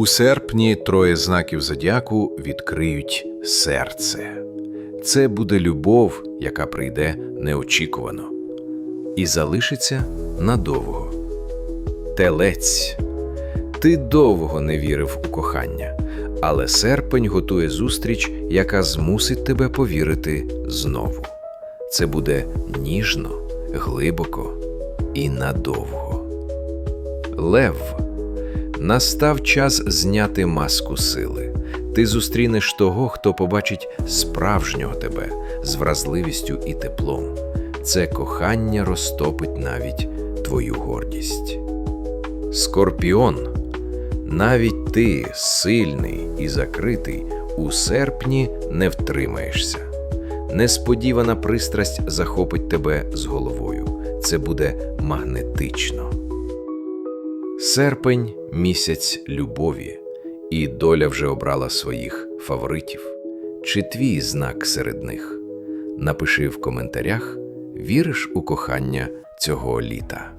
У серпні троє знаків зодіаку відкриють серце. Це буде любов, яка прийде неочікувано, і залишиться надовго. Телець. Ти довго не вірив у кохання, але серпень готує зустріч, яка змусить тебе повірити знову. Це буде ніжно, глибоко і надовго. Лев. Настав час зняти маску сили. Ти зустрінеш того, хто побачить справжнього тебе з вразливістю і теплом. Це кохання розтопить навіть твою гордість. Скорпіон. Навіть ти, сильний і закритий, у серпні не втримаєшся. Несподівана пристрасть захопить тебе з головою. Це буде магнетично. Серпень місяць любові, і доля вже обрала своїх фаворитів. Чи твій знак серед них? Напиши в коментарях, віриш у кохання цього літа.